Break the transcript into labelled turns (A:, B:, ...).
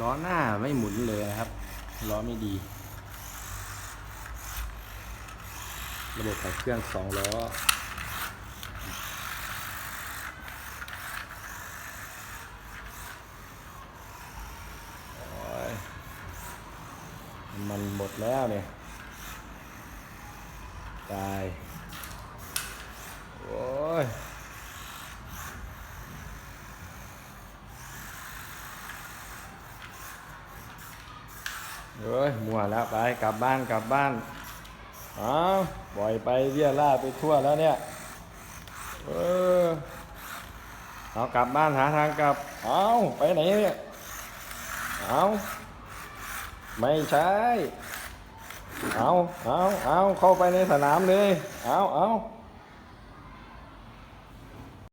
A: ล้อหน้าไม่หมุนเลยนะครับล้อไม่ดี ระบบขับเครื่องสองล้อมันหมดแล้วเนี่ยตาย โอ้ย เฮ้ยมัวแล้วไปกลับบ้านกลับบ้านเอาปล่อยไปเรียล่าไปทั่วแล้วเนี่ย เออเอากลับบ้านหาทางกลับ เอาไปไหนเนี่ย เอาไม่ใช่ เอาเอาเอาเข้าไปในสนามเลย เอาเอา